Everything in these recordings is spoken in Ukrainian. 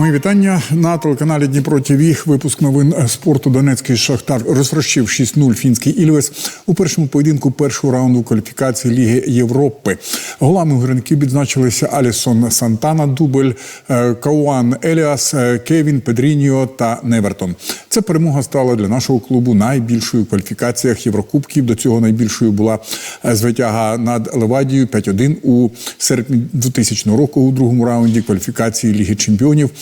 Мої вітання на телеканалі Дніпро ТВ. Випуск новин спорту Донецький Шахтар розрощив 6-0 фінський Ільвес у першому поєдинку першого раунду кваліфікації Ліги Європи. Голами гранків відзначилися Алісон Сантана, Дубль, е, Кауан Еліас, е, Кевін Педріньо та Невертон. Ця перемога стала для нашого клубу найбільшою в кваліфікаціях Єврокубків. До цього найбільшою була е, звитяга над Левадією 5-1 у серпні 2000 року у другому раунді кваліфікації Ліги Чемпіонів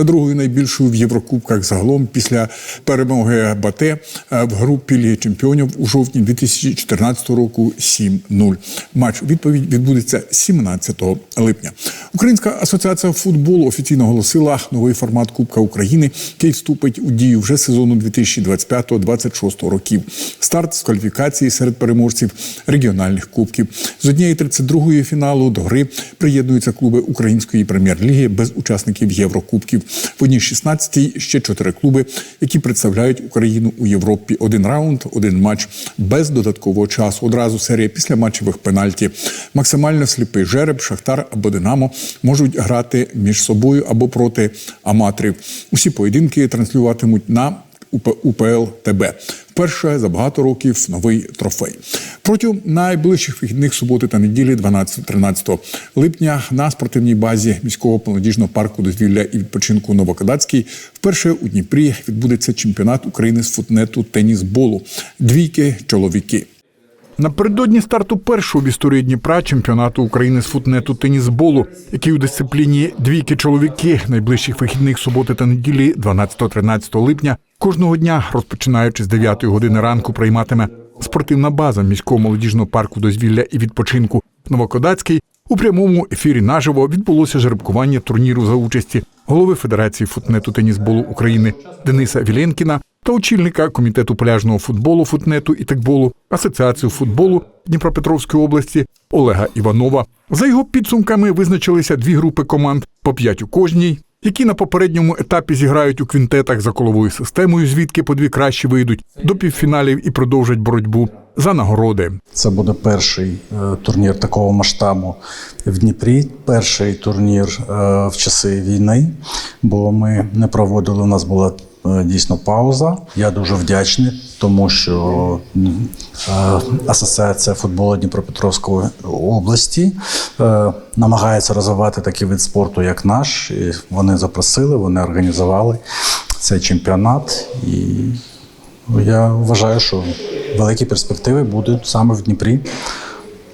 та другою найбільшою в Єврокубках загалом після перемоги Бате е, в групі Ліги Чемпіонів у жовтні 2014 року 7-0. Матч відповідь відбудеться 17 липня. Українська асоціація футболу офіційно оголосила новий формат Кубка України, який вступить у дію вже сезону 2025-2026 років. Старт з кваліфікації серед переможців регіональних кубків. З однієї 32-ї фіналу до гри приєднуються клуби української прем'єр-ліги без учасників Єврокубків. В одній 16-й ще чотири клуби, які представляють Україну у Європі. Один раунд, один матч без додаткового часу. Одразу серія після матчевих пенальті. Максимально сліпий жереб, Шахтар або Динамо можуть грати між собою або проти аматорів. Усі поєдинки транслюватимуть на УП- УПЛ ТБ. Вперше за багато років новий трофей. Протягом найближчих вихідних суботи та неділі, 12-13 липня, на спортивній базі міського молодіжного парку дозвілля і відпочинку Новокадацький вперше у Дніпрі відбудеться чемпіонат України з футнету тенісболу. Двійки чоловіки. Напередодні старту першого в історії Дніпра чемпіонату України з футнету тенісболу, який у дисципліні двійки чоловіки найближчих вихідних суботи та неділі, 12-13 липня, кожного дня, розпочинаючи з 9 години ранку, прийматиме спортивна база міського молодіжного парку дозвілля і відпочинку Новокодацький. У прямому ефірі наживо відбулося жеребкування турніру за участі голови Федерації футнету тенісболу України Дениса Віленкіна та очільника комітету пляжного футболу, футнету і текболу Асоціацію футболу Дніпропетровської області Олега Іванова. За його підсумками визначилися дві групи команд по п'ять у кожній, які на попередньому етапі зіграють у квінтетах за коловою системою, звідки по дві кращі вийдуть до півфіналів і продовжать боротьбу за нагороди. Це буде перший е, турнір такого масштабу в Дніпрі. Перший турнір е, в часи війни, бо ми не проводили. У нас була дійсно пауза. Я дуже вдячний, тому що е, Асоціація футболу Дніпропетровської області е, намагається розвивати такий вид спорту, як наш. І вони запросили, вони організували цей чемпіонат. І я вважаю, що великі перспективи будуть саме в Дніпрі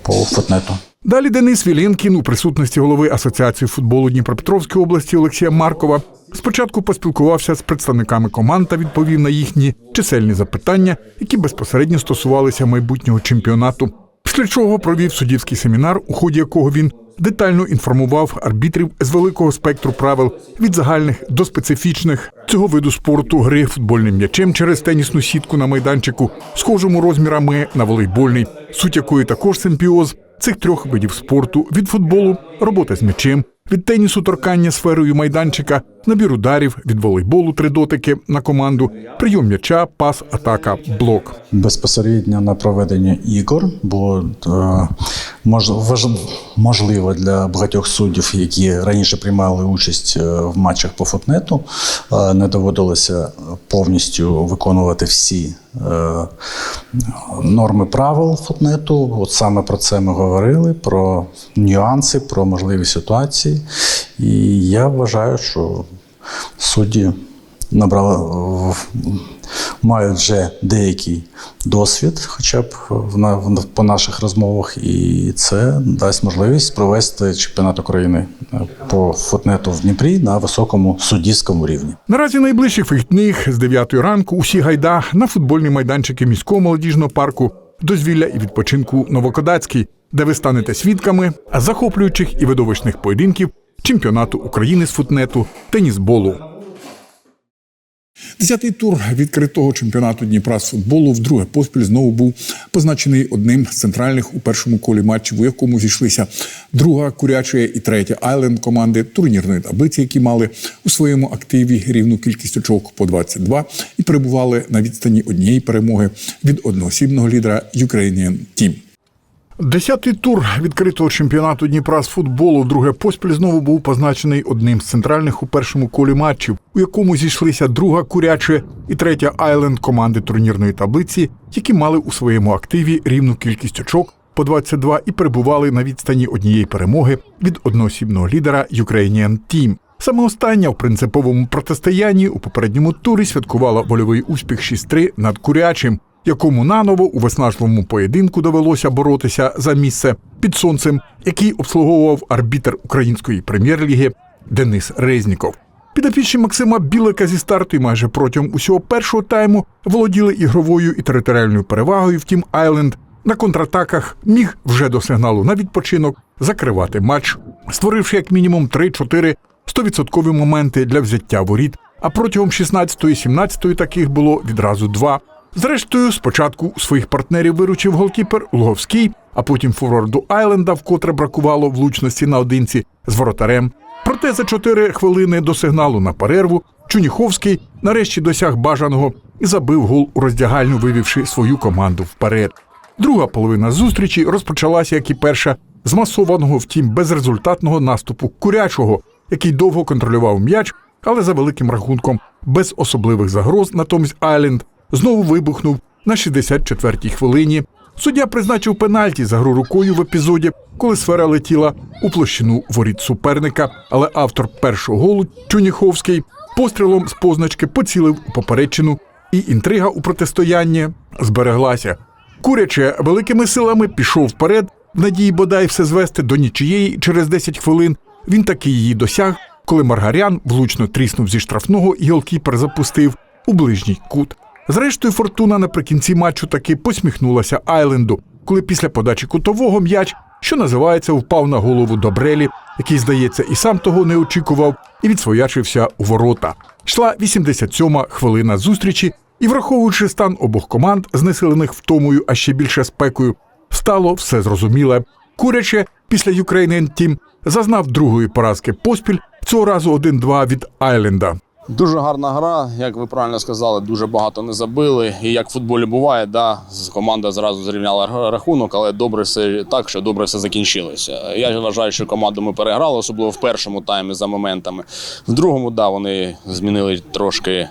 по футнету. Далі Денис Віленкін у присутності голови Асоціації футболу Дніпропетровської області Олексія Маркова спочатку поспілкувався з представниками команд та відповів на їхні чисельні запитання, які безпосередньо стосувалися майбутнього чемпіонату. Після чого провів суддівський семінар, у ході якого він детально інформував арбітрів з великого спектру правил від загальних до специфічних цього виду спорту гри футбольним м'ячем через тенісну сітку на майданчику, схожому розмірами на волейбольний, суть якої також симпіоз цих трьох видів спорту від футболу, робота з м'ячем, від тенісу торкання сферою майданчика, набір ударів, від волейболу три дотики на команду, прийом м'яча, пас, атака, блок. Безпосередньо на проведення ігор було е, можливо для багатьох суддів, які раніше приймали участь е, в матчах по футнету, е, не доводилося повністю виконувати всі норми правил футнету. От саме про це ми говорили: про нюанси, про можливі ситуації. І я вважаю, що судді набрали мають вже деякий досвід, хоча б в- по наших розмовах, і це дасть можливість провести чемпіонат України е, по футнету в Дніпрі на високому суддівському рівні. Наразі найближчих вихідних з 9 ранку усі гайда на футбольні майданчики міського молодіжного парку дозвілля і відпочинку Новокодацький, де ви станете свідками захоплюючих і видовищних поєдинків чемпіонату України з футнету тенісболу. Десятий тур відкритого чемпіонату Дніпра з футболу вдруге поспіль знову був позначений одним з центральних у першому колі матчів, у якому зійшлися друга куряча і третя Айленд команди турнірної таблиці, які мали у своєму активі рівну кількість очок по 22 і перебували на відстані однієї перемоги від одноосібного лідера Ukrainian Team. Десятий тур відкритого чемпіонату Дніпра з футболу вдруге поспіль знову був позначений одним з центральних у першому колі матчів, у якому зійшлися друга куряче і третя Айленд команди турнірної таблиці, які мали у своєму активі рівну кількість очок по 22 і перебували на відстані однієї перемоги від одноосібного лідера Ukrainian Team. Саме остання в принциповому протистоянні у попередньому турі святкувала вольовий успіх 6-3 над курячим, якому наново у виснажливому поєдинку довелося боротися за місце під сонцем, який обслуговував арбітр української прем'єр-ліги Денис Резніков. Підопічні Максима Білика зі старту і майже протягом усього першого тайму володіли ігровою і територіальною перевагою. Втім, Айленд на контратаках міг вже до сигналу на відпочинок закривати матч, створивши як мінімум 3-4 100% моменти для взяття воріт. А протягом 16-17 таких було відразу два. Зрештою, спочатку своїх партнерів виручив голкіпер Луговський, а потім форварду Айленда, вкотре бракувало влучності наодинці з воротарем. Проте за 4 хвилини до сигналу на перерву Чуніховський нарешті досяг бажаного і забив гол у роздягальню, вивівши свою команду вперед. Друга половина зустрічі розпочалася, як і перша, з масованого, втім безрезультатного наступу курячого, який довго контролював м'яч, але за великим рахунком, без особливих загроз, натомість Айленд знову вибухнув на 64-й хвилині. Суддя призначив пенальті за гру рукою в епізоді, коли сфера летіла у площину воріт суперника. Але автор першого голу Чуніховський пострілом з позначки поцілив у попередчину, і інтрига у протистоянні збереглася. Куряче великими силами пішов вперед, в надії бодай все звести до нічиєї через 10 хвилин. Він таки її досяг, коли Маргарян влучно тріснув зі штрафного і голкіпер запустив у ближній кут. Зрештою, фортуна наприкінці матчу таки посміхнулася Айленду, коли після подачі кутового м'яч, що називається, впав на голову Добрелі, який, здається, і сам того не очікував, і відсвоячився у ворота. Йшла 87-ма хвилина зустрічі, і, враховуючи стан обох команд, знесилених втомою, а ще більше спекою, стало все зрозуміле. Куряче після Ukrainian Team зазнав другої поразки поспіль, цього разу 1-2 від Айленда. Дуже гарна гра, як ви правильно сказали, дуже багато не забили. І як в футболі буває, да, команда зразу зрівняла рахунок, але добре все так, що добре все закінчилося. Я вважаю, що команду ми переграли, особливо в першому таймі за моментами. В другому, да, вони змінили трошки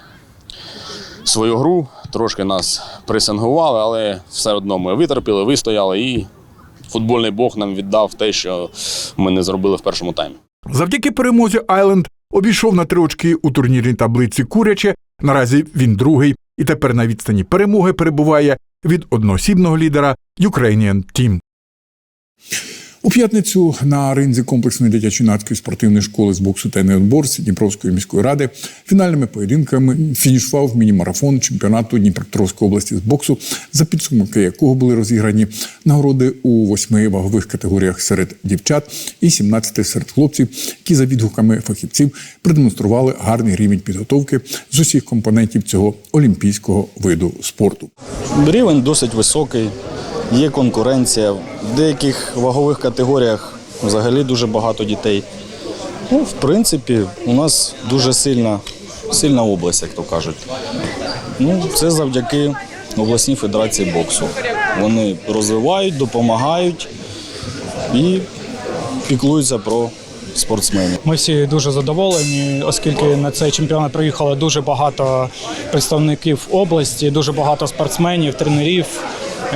свою гру, трошки нас пресингували, але все одно ми витерпіли, вистояли і футбольний бог нам віддав те, що ми не зробили в першому таймі. Завдяки перемозі Айленд обійшов на три очки у турнірній таблиці Куряче. Наразі він другий, і тепер на відстані перемоги перебуває від одноосібного лідера Ukrainian Team. У п'ятницю на ринзі комплексної дитячо-юнацької спортивної школи з боксу та неодборств Дніпровської міської ради фінальними поєдинками фінішував міні-марафон чемпіонату Дніпропетровської області з боксу, за підсумки якого були розіграні нагороди у восьми вагових категоріях серед дівчат і 17 серед хлопців, які за відгуками фахівців продемонстрували гарний рівень підготовки з усіх компонентів цього олімпійського виду спорту. Рівень досить високий, є конкуренція. В деяких вагових категоріях взагалі дуже багато дітей. Ну, в принципі, у нас дуже сильна, сильна область, як то кажуть. Ну, це завдяки обласній федерації боксу. Вони розвивають, допомагають і піклуються про спортсменів. Ми всі дуже задоволені, оскільки на цей чемпіонат приїхало дуже багато представників області, дуже багато спортсменів, тренерів,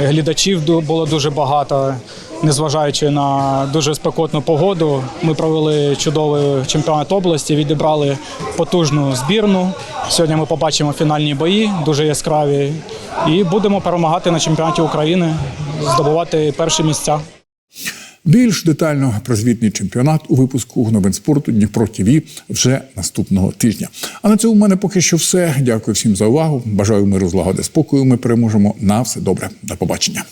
глядачів було дуже багато. Незважаючи на дуже спекотну погоду, ми провели чудовий чемпіонат області, відібрали потужну збірну. Сьогодні ми побачимо фінальні бої, дуже яскраві, і будемо перемагати на чемпіонаті України, здобувати перші місця. Більш детально про звітний чемпіонат у випуску новин спорту Дніпро ТВ вже наступного тижня. А на цьому в мене поки що все. Дякую всім за увагу. Бажаю миру, злагоди, спокою. Ми переможемо. На все добре. До побачення.